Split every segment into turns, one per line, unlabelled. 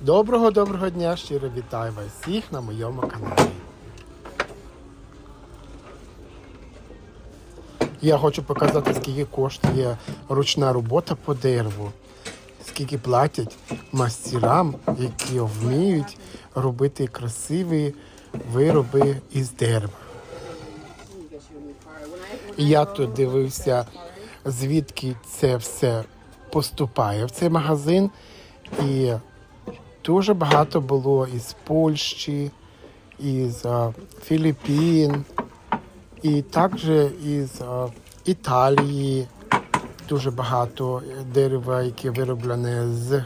Доброго доброго дня! Щиро вітаю вас всіх на моєму каналі. Я хочу показати, скільки коштує ручна робота по дереву, скільки платять мастерам, які вміють робити красиві вироби із дерева. Я тут дивився, звідки це все поступає в цей магазин. І дуже багато було із Польщі, із а, Філіппін, і також із а, Італії. Дуже багато дерева, яке вироблене з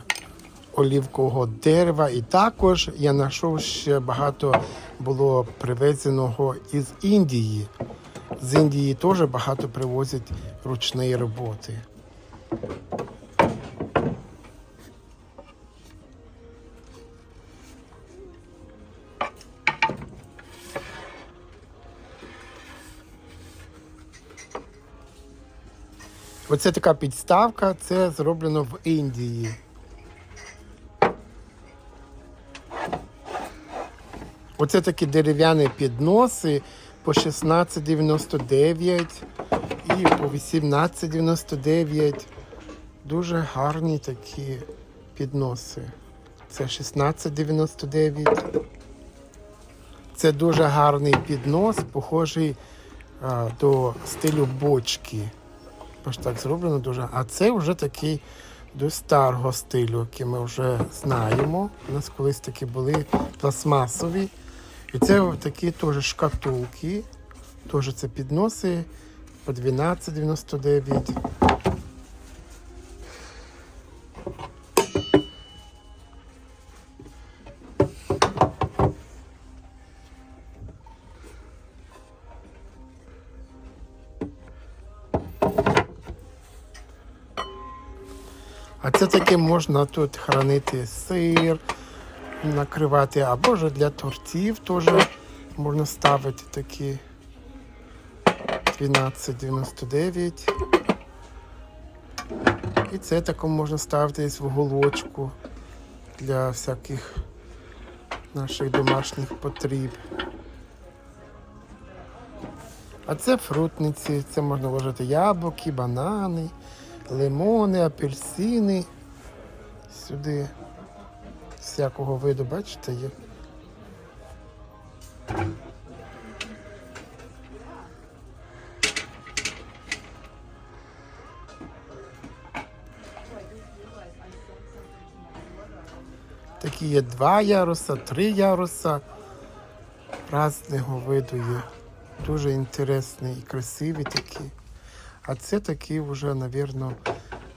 олівкового дерева. І також я знайшов ще багато було привезеного із Індії. З Індії теж багато привозять ручної роботи. Оце така підставка, це зроблено в Індії. Оце такі дерев'яні підноси по 16,99 і по 18,99. Дуже гарні такі підноси. Це 16,99. Це дуже гарний піднос, похожий а, до стилю бочки. Ось так зроблено дуже. А це вже такий до старого стилю, який ми вже знаємо. У нас колись такі були пластмасові. І це такі теж шкатулки. Теж це підноси по 12,99. Таке можна тут хранити сир, накривати, або ж для тортів теж можна ставити такі 12,99. І це таке можна ставити в уголочку для всяких наших домашніх потріб. А це фрутниці, це можна вложити яблуки, банани, лимони, апельсини. Сюди всякого виду, бачите, є. Такі є два яруса, три яруса. Разного виду є. Дуже інтересні і красиві такі. А це такі вже, напевно,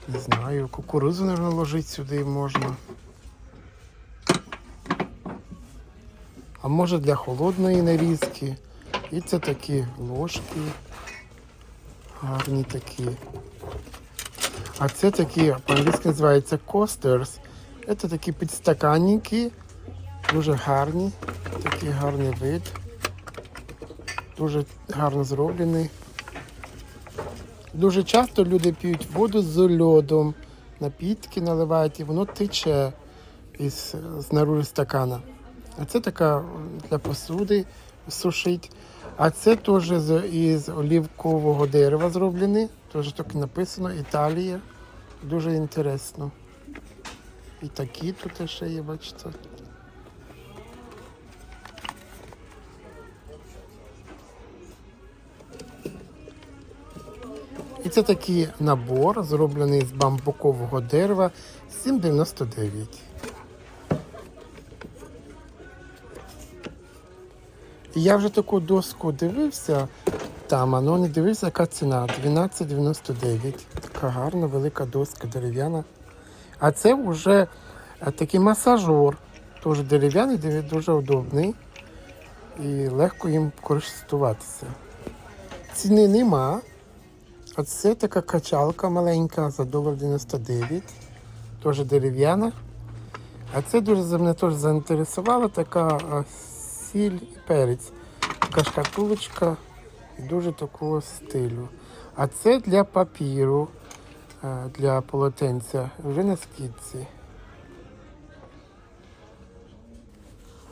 не знаю, кукурузу, мабуть, ложити сюди можна. А може для холодної нарізки. І це такі ложки. Гарні такі. А це такі, по-англійськи називається coasters. Це такі підстаканники. Дуже гарні. Такий гарний вид. Дуже гарно зроблений. Дуже часто люди п'ють воду з льодом, напітки наливають і воно тече із знаружи стакана. А це така для посуди сушить. А це теж із олівкового дерева зроблені. Теж так написано Італія. Дуже інтересно. І такі тут ще є, бачите. І це такий набор, зроблений з бамбукового дерева 7,99. І я вже таку доску дивився там, а ну не дивився, яка ціна 12,99. Така гарна, велика доска дерев'яна. А це вже е, такий масажор, теж дерев'яний, дуже удобний і легко їм користуватися. Ціни нема. А це така качалка маленька за долар 99, теж дерев'яна. А це дуже мене теж заінтересувала така сіль і перець. Така шкатулочка дуже такого стилю. А це для папіру, для полотенця, вже на скидці.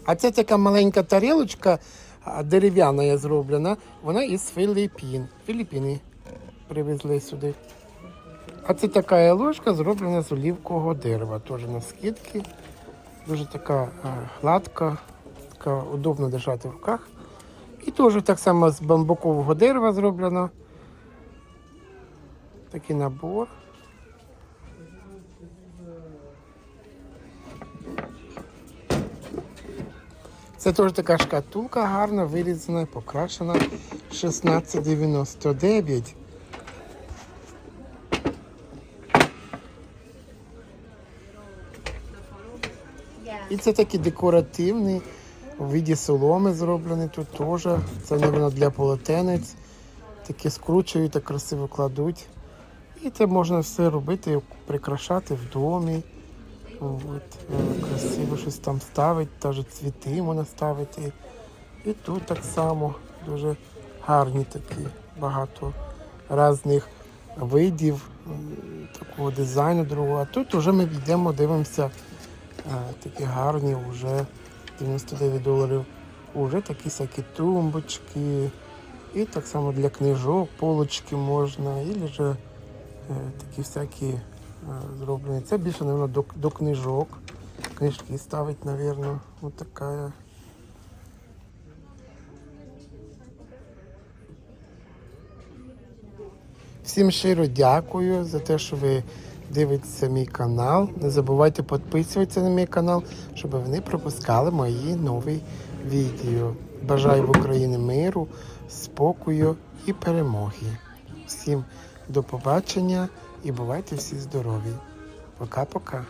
А це така маленька тарілочка дерев'яна зроблена. Вона із Філіппін. Філіппіни привезли сюди. А це така ложка зроблена з олівкового дерева. Теж на скидки. Дуже така гладка, така удобно держати в руках. І теж так само з бамбукового дерева зроблено. Такий набор. Це теж така шкатулка гарна, вирізана, покрашена 1699. І це такий декоративний у виді соломи зроблений тут теж. Це, мабуть, для полотенець. Такі скручують, так красиво кладуть. І це можна все робити, прикрашати в домі. От, е, красиво щось там ставити, навіть цвіти можна ставити. І тут так само дуже гарні такі, багато різних видів такого дизайну другого. А тут вже ми йдемо, дивимося такі гарні, вже 99 доларів. Уже такі всякі тумбочки. І так само для книжок, полочки можна, і же е, такі всякі е, зроблені. Це більше, мабуть, до, до книжок. Книжки ставить, мабуть. Ось така. Всім щиро дякую за те, що ви дивитеся мій канал. Не забувайте підписуватися на мій канал, щоб ви не пропускали мої нові відео. Бажаю в Україні миру, спокою і перемоги. Всім до побачення і бувайте всі здорові. Пока-пока.